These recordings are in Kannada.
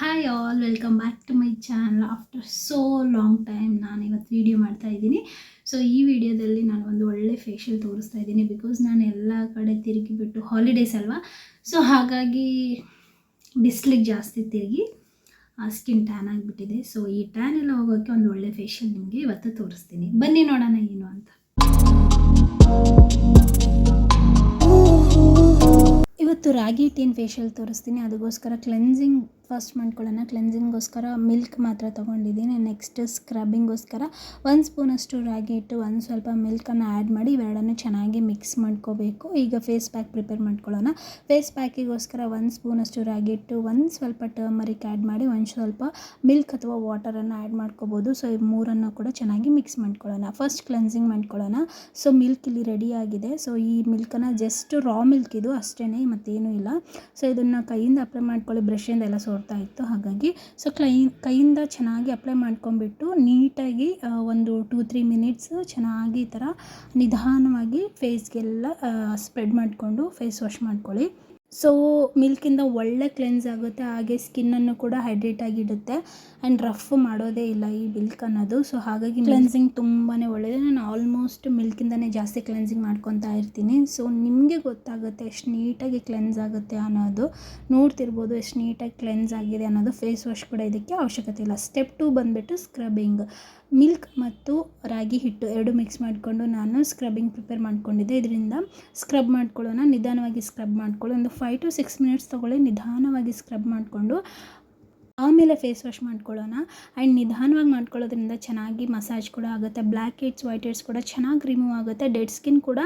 Hi all welcome back to my channel after so long time ನಾನು ಇವತ್ತು ವೀಡಿಯೋ ಮಾಡ್ತಾ ಇದ್ದೀನಿ. ಸೊ ಈ ವಿಡಿಯೋದಲ್ಲಿ ನಾನು ಒಂದು ಒಳ್ಳೆ ಫೇಶಿಯಲ್ ತೋರಿಸ್ತಾ ಇದ್ದೀನಿ ಬಿಕಾಸ್ ನಾನು ಎಲ್ಲ ಕಡೆ ತಿರುಗಿಬಿಟ್ಟು ಹಾಲಿಡೇಸ್ ಅಲ್ವಾ? ಸೊ ಹಾಗಾಗಿ ಬಿಸಿಲಿಗೆ ಜಾಸ್ತಿ ತಿರುಗಿ ಸ್ಕಿನ್ ಟ್ಯಾನ್ ಆಗಿಬಿಟ್ಟಿದೆ. ಸೊ ಈ ಟ್ಯಾನ್ ಎಲ್ಲ ಹೋಗೋಕ್ಕೆ ಒಂದು ಒಳ್ಳೆ ಫೇಶಿಯಲ್ ನಿಮಗೆ ಇವತ್ತು ತೋರಿಸ್ತೀನಿ. ಬನ್ನಿ ನೋಡೋಣ ಏನು ಅಂತ. ಇವತ್ತು ರಾಗಿ ಟೀನ್ ಫೇಶಿಯಲ್ ತೋರಿಸ್ತೀನಿ. ಅದಕ್ಕೋಸ್ಕರ ಕ್ಲೆನ್ಸಿಂಗ್ ಫಸ್ಟ್ ಮಾಡ್ಕೊಳ್ಳೋಣ. ಕ್ಲೆನ್ಸಿಂಗ್ಗೋಸ್ಕರ ಮಿಲ್ಕ್ ಮಾತ್ರ ತೊಗೊಂಡಿದ್ದೀನಿ. ನೆಕ್ಸ್ಟ್ ಸ್ಕ್ರಬ್ಬಿಂಗೋಸ್ಕರ ಒಂದು ಸ್ಪೂನಷ್ಟು ರಾಗಿ ಇಟ್ಟು ಒಂದು ಸ್ವಲ್ಪ ಮಿಲ್ಕನ್ನು ಆ್ಯಡ್ ಮಾಡಿ ಇವೆರಡನ್ನೂ ಚೆನ್ನಾಗಿ ಮಿಕ್ಸ್ ಮಾಡ್ಕೋಬೇಕು. ಈಗ ಫೇಸ್ ಪ್ಯಾಕ್ ಪ್ರಿಪೇರ್ ಮಾಡ್ಕೊಳ್ಳೋಣ. ಫೇಸ್ ಪ್ಯಾಕಿಗೋಸ್ಕರ ಒಂದು ಸ್ಪೂನಷ್ಟು ರಾಗಿ ಇಟ್ಟು ಒಂದು ಸ್ವಲ್ಪ ಟರ್ಮರಿಕ್ ಆ್ಯಡ್ ಮಾಡಿ ಒಂದು ಸ್ವಲ್ಪ ಮಿಲ್ಕ್ ಅಥವಾ ವಾಟರನ್ನು ಆ್ಯಡ್ ಮಾಡ್ಕೋಬೋದು. ಸೊ, ಈ ಮೂರನ್ನು ಕೂಡ ಚೆನ್ನಾಗಿ ಮಿಕ್ಸ್ ಮಾಡ್ಕೊಳ್ಳೋಣ. ಫಸ್ಟ್ ಕ್ಲೆನ್ಸಿಂಗ್ ಮಾಡ್ಕೊಳ್ಳೋಣ. ಸೊ, ಮಿಲ್ಕ್ ಇಲ್ಲಿ ರೆಡಿ ಆಗಿದೆ. ಸೊ, ಈ ಮಿಲ್ಕನ್ನು ಜಸ್ಟ್ ರಾ ಮಿಲ್ಕ್ ಇದು ಅಷ್ಟೇ ಮತ್ತೇನೂ ಇಲ್ಲ. ಸೊ, ಇದನ್ನು ಕೈಯಿಂದ ಅಪ್ಲೈ ಮಾಡ್ಕೊಳ್ಳಿ. ಬ್ರಷಿಂದ ಎಲ್ಲ ಸೋರ್ತಾ ಇತ್ತು. ಹಾಗಾಗಿ ಸೊ ಕ್ಲೈ ಕೈಯಿಂದ ಚೆನ್ನಾಗಿ ಅಪ್ಲೈ ಮಾಡ್ಕೊಂಬಿಟ್ಟು ನೀಟಾಗಿ ಒಂದು ಟೂ ತ್ರೀ ಮಿನಿಟ್ಸ್ ಚೆನ್ನಾಗಿ ಈ ಥರ ನಿಧಾನವಾಗಿ ಫೇಸ್ಗೆಲ್ಲ ಸ್ಪ್ರೆಡ್ ಮಾಡಿಕೊಂಡು ಫೇಸ್ ವಾಶ್ ಮಾಡ್ಕೊಳ್ಳಿ. ಸೊ ಮಿಲ್ಕಿಂದ ಒಳ್ಳೆ ಕ್ಲೆನ್ಸ್ ಆಗುತ್ತೆ ಹಾಗೆ ಸ್ಕಿನ್ನನ್ನು ಕೂಡ ಹೈಡ್ರೇಟ್ ಆಗಿಡುತ್ತೆ ಆ್ಯಂಡ್ ರಫ್ ಮಾಡೋದೇ ಇಲ್ಲ ಈ ಮಿಲ್ಕ್ ಅನ್ನೋದು. ಸೊ ಹಾಗಾಗಿ ಕ್ಲೆನ್ಸಿಂಗ್ ತುಂಬಾ ಒಳ್ಳೆಯದು ನಾನು ಆಲ್ಮೋಸ್ಟ್ ಮಿಲ್ಕಿಂದನೇ ಜಾಸ್ತಿ ಕ್ಲೆನ್ಸಿಂಗ್ ಮಾಡ್ಕೊತಾ ಇರ್ತೀನಿ. ಸೊ ನಿಮಗೆ ಗೊತ್ತಾಗುತ್ತೆ ಎಷ್ಟು ನೀಟಾಗಿ ಕ್ಲೆನ್ಸ್ ಆಗುತ್ತೆ ಅನ್ನೋದು. ನೋಡ್ತಿರ್ಬೋದು ಎಷ್ಟು ನೀಟಾಗಿ ಕ್ಲೆನ್ಸ್ ಆಗಿದೆ ಅನ್ನೋದು. ಫೇಸ್ ವಾಶ್ ಕೂಡ ಇದಕ್ಕೆ ಅವಶ್ಯಕತೆ ಇಲ್ಲ. ಸ್ಟೆಪ್ ಟು ಬಂದುಬಿಟ್ಟು ಸ್ಕ್ರಬ್ಬಿಂಗ್ ಮಿಲ್ಕ್ ಮತ್ತು ರಾಗಿ ಹಿಟ್ಟು ಎರಡು ಮಿಕ್ಸ್ ಮಾಡಿಕೊಂಡು ನಾನು ಸ್ಕ್ರಬ್ಬಿಂಗ್ ಪ್ರಿಪೇರ್ ಮಾಡ್ಕೊಂಡಿದ್ದೆ. ಇದರಿಂದ ಸ್ಕ್ರಬ್ ಮಾಡ್ಕೊಳ್ಳೋಣ ನಿಧಾನವಾಗಿ ಸ್ಕ್ರಬ್ ಮಾಡ್ಕೊಳ್ಳೋ ಒಂದು ಫೈವ್ ಟು ಸಿಕ್ಸ್ ಮಿನಿಟ್ಸ್ ತೊಗೊಳ್ಳಿ, ನಿಧಾನವಾಗಿ ಸ್ಕ್ರಬ್ ಮಾಡಿಕೊಂಡು, ಆಮೇಲೆ ಫೇಸ್ ವಾಶ್ ಮಾಡ್ಕೊಳ್ಳೋಣ. ಆ್ಯಂಡ್ ನಿಧಾನವಾಗಿ ಮಾಡ್ಕೊಳ್ಳೋದ್ರಿಂದ ಚೆನ್ನಾಗಿ ಮಸಾಜ್ ಕೂಡ ಆಗುತ್ತೆ. ಬ್ಲ್ಯಾಕ್ ಹೆಡ್ಸ್ ವೈಟ್ ಹೆಡ್ಸ್ ಕೂಡ ಚೆನ್ನಾಗಿ ರಿಮೂವ್ ಆಗುತ್ತೆ. ಡೆಡ್ ಸ್ಕಿನ್ ಕೂಡ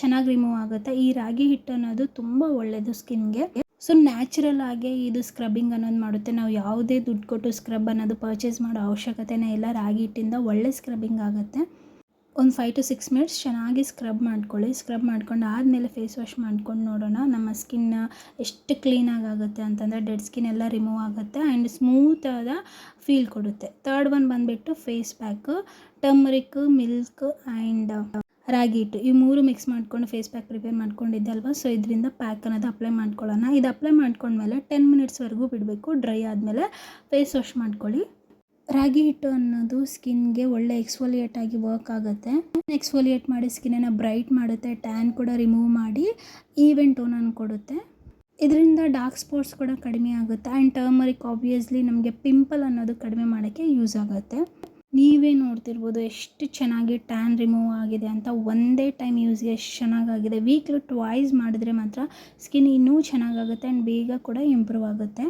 ಚೆನ್ನಾಗಿ ರಿಮೂವ್ ಆಗುತ್ತೆ. ಈ ರಾಗಿ ಹಿಟ್ಟು ಅನ್ನೋದು ತುಂಬ ಒಳ್ಳೆಯದು ಸ್ಕಿನ್ಗೆ ಸೊ ನ್ಯಾಚುರಲ್ ಆಗಿ ಇದು ಸ್ಕ್ರಬ್ಬಿಂಗ್ ಅನ್ನೋದು ಮಾಡುತ್ತೆ. ನಾವು ಯಾವುದೇ ದುಡ್ಡು ಕೊಟ್ಟು ಸ್ಕ್ರಬ್ ಅನ್ನೋದು ಪರ್ಚೇಸ್ ಮಾಡೋ ಅವಶ್ಯಕತೆನೇ ಇಲ್ಲ. ರಾಗಿ ಹಿಟ್ಟಿಂದ ಒಳ್ಳೆ ಸ್ಕ್ರಬ್ಬಿಂಗ್ ಆಗುತ್ತೆ. ಒಂದು ಫೈವ್ ಟು ಸಿಕ್ಸ್ ಮಿನಿಟ್ಸ್ ಚೆನ್ನಾಗಿ ಸ್ಕ್ರಬ್ ಮಾಡ್ಕೊಳ್ಳಿ. ಸ್ಕ್ರಬ್ ಮಾಡ್ಕೊಂಡು ಆದಮೇಲೆ ಫೇಸ್ ವಾಶ್ ಮಾಡ್ಕೊಂಡು ನೋಡೋಣ ನಮ್ಮ ಸ್ಕಿನ್ ಎಷ್ಟು ಕ್ಲೀನಾಗಿ ಆಗುತ್ತೆ ಅಂತಂದರೆ ಡೆಡ್ ಸ್ಕಿನ್ ಎಲ್ಲ ರಿಮೂವ್ ಆಗುತ್ತೆ ಆ್ಯಂಡ್ ಸ್ಮೂತಾದ ಫೀಲ್ ಕೊಡುತ್ತೆ. ತರ್ಡ್ ಒನ್ ಬಂದುಬಿಟ್ಟು face pack turmeric milk and ರಾಗಿ ಹಿಟ್ಟು. ಈ ಮೂರು ಮಿಕ್ಸ್ ಮಾಡ್ಕೊಂಡು ಫೇಸ್ ಪ್ಯಾಕ್ ಪ್ರಿಪೇರ್ ಮಾಡ್ಕೊಂಡಿದ್ದೆ ಅಲ್ವಾ? ಸೊ ಇದರಿಂದ ಪ್ಯಾಕ್ ಅನ್ನೋದು ಅಪ್ಲೈ ಮಾಡ್ಕೊಳ್ಳೋಣ. ಇದು ಅಪ್ಲೈ ಮಾಡ್ಕೊಂಡ್ಮೇಲೆ ಟೆನ್ ಮಿನಿಟ್ಸ್ವರೆಗೂ ಬಿಡಬೇಕು. ಡ್ರೈ ಆದಮೇಲೆ ಫೇಸ್ ವಾಶ್ ಮಾಡ್ಕೊಳ್ಳಿ. ರಾಗಿ ಹಿಟ್ಟು ಅನ್ನೋದು ಸ್ಕಿನ್ಗೆ ಒಳ್ಳೆ ಎಕ್ಸ್ಫೋಲಿಯೇಟ್ ಆಗಿ ವರ್ಕ್ ಆಗುತ್ತೆ. ಎಕ್ಸ್ಫೋಲಿಯೇಟ್ ಮಾಡಿ ಸ್ಕಿನ್ನನ್ನು ಬ್ರೈಟ್ ಮಾಡುತ್ತೆ ಟ್ಯಾನ್ ಕೂಡ ರಿಮೂವ್ ಮಾಡಿ ಈವೆಂಟ್ ಟೋನನ್ನು ಕೊಡುತ್ತೆ. ಇದರಿಂದ ಡಾರ್ಕ್ ಸ್ಪಾಟ್ಸ್ ಕೂಡ ಕಡಿಮೆ ಆಗುತ್ತೆ ಆ್ಯಂಡ್ ಟರ್ಮರಿಕ್ ಆಬ್ವಿಯಸ್ಲಿ ನಮಗೆ ಪಿಂಪಲ್ ಅನ್ನೋದು ಕಡಿಮೆ ಮಾಡೋಕ್ಕೆ ಯೂಸ್ ಆಗುತ್ತೆ. ನೀವೇ ನೋಡ್ತಿರ್ಬೋದು ಎಷ್ಟು ಚೆನ್ನಾಗಿ ಟ್ಯಾನ್ ರಿಮೂವ್ ಆಗಿದೆ ಅಂತ ಒಂದೇ ಟೈಮ್ ಯೂಸ್ಗೆ ಎಷ್ಟು ಚೆನ್ನಾಗಾಗಿದೆ. ವೀಕ್ಲಿ ಟ್ವಾಯ್ಸ್ ಮಾಡಿದ್ರೆ ಮಾತ್ರ ಸ್ಕಿನ್ ಇನ್ನೂ ಚೆನ್ನಾಗಾಗುತ್ತೆ ಆ್ಯಂಡ್ ಬೇಗ ಕೂಡ ಇಂಪ್ರೂವ್ ಆಗುತ್ತೆ.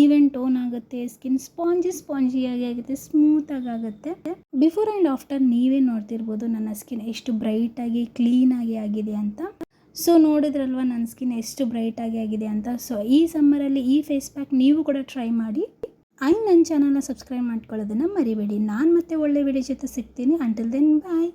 ಈವೆನ್ ಟೋನ್ ಆಗುತ್ತೆ ಸ್ಕಿನ್ ಸ್ಪಾಂಜಿ ಆಗಿ ಆಗುತ್ತೆ ಸ್ಮೂತಾಗಿ ಆಗುತ್ತೆ. ಬಿಫೋರ್ ಆ್ಯಂಡ್ ಆಫ್ಟರ್ ನೀವೇ ನೋಡ್ತಿರ್ಬೋದು ನನ್ನ ಸ್ಕಿನ್ ಎಷ್ಟು ಬ್ರೈಟಾಗಿ ಕ್ಲೀನಾಗಿ ಆಗಿದೆ ಅಂತ. ಸೊ ನೋಡಿದ್ರಲ್ವ ನನ್ನ ಸ್ಕಿನ್ ಎಷ್ಟು ಬ್ರೈಟಾಗಿ ಆಗಿದೆ ಅಂತ. ಸೊ ಈ ಸಮ್ಮರಲ್ಲಿ ಈ ಫೇಸ್ ಪ್ಯಾಕ್ ನೀವು ಕೂಡ ಟ್ರೈ ಮಾಡಿ. ಆ್ಯಂಡ್ ನನ್ನ ಚಾನಲ್ನ ಸಬ್ಸ್ಕ್ರೈಬ್ ಮಾಡ್ಕೊಳ್ಳೋದನ್ನು ಮರಿಬೇಡಿ. ನಾನು ಮತ್ತೆ ಒಳ್ಳೆ ವಿಡಿಯೋ ಜೊತೆ ಸಿಗ್ತೀನಿ. Until then bye